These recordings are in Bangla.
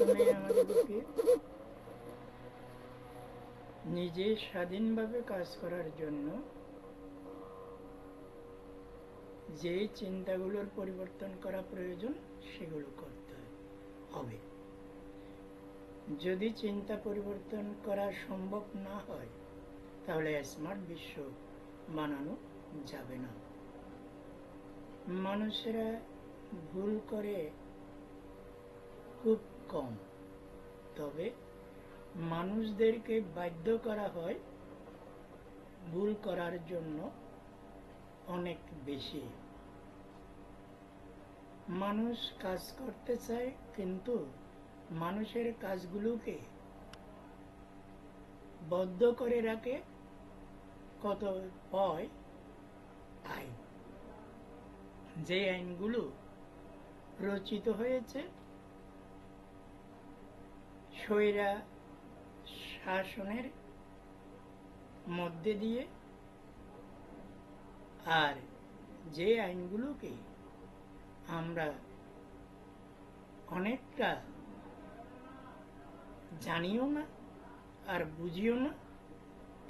প্রথমে আমাদেরকে নিজে স্বাধীনভাবে কাজ করার জন্য যে চিন্তাগুলোর পরিবর্তন করা প্রয়োজন, সেগুলো করতে হবে। যদি চিন্তা পরিবর্তন করা সম্ভব না হয়, তাহলে স্মার্ট বিশ্ব বানানো যাবে না। মানুষেরা ভুল করে খুব কম। তবে মানুষদেরকে বাধ্য করা হয় ভুল করার জন্য অনেক বেশি। মানুষ কাজ করতে চায়, কিন্তু মানুষের কাজগুলোকে বদ্ধ করে রাখে কত হয়? আইন। যে আইনগুলো রচিত হয়েছে স্বৈরা শাসনের মধ্যে দিয়ে আর যে আইনগুলোকে আমরা অনেকটা জানিও না আর বুঝিও না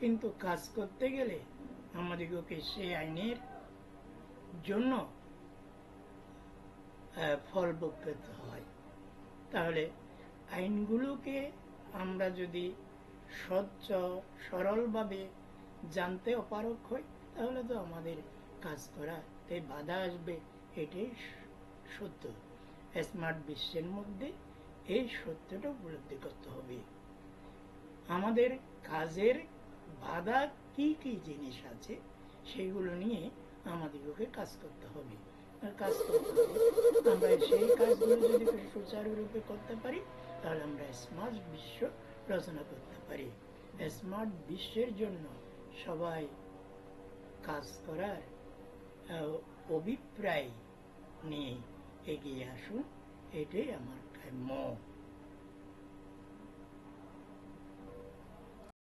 কিন্তু কাজ করতে গেলে আমাদেরকে সে আইনের জন্য আহ, ফল ভোগ করতে হয়। তাহলে আইনগুলোকে আমরা যদি স্বচ্ছ, সরলভাবে জানতে অপারক হই, তাহলে তো আমাদের কাজ করাতে বাধা আসবে। এটাই সত্য। স্মার্ট বিশ্বের মধ্যে এই সত্যটা উপলব্ধি করতে হবে। আমাদের কাজের বাধা কি কি জিনিস আছে, সেগুলো নিয়ে আমাদেরকে কাজ করতে হবে। কাজ করতে আমরা সেই কাজগুলো যদি সুচারুরূপে করতে পারি, তাহলে আমরা স্মার্ট বিশ্ব রচনা করতে পারি। স্মার্ট বিশ্বের জন্য সবাই কাজ করার অভিপ্রায় নিয়ে এগিয়ে আসুন। এটাই আমার কাম্য।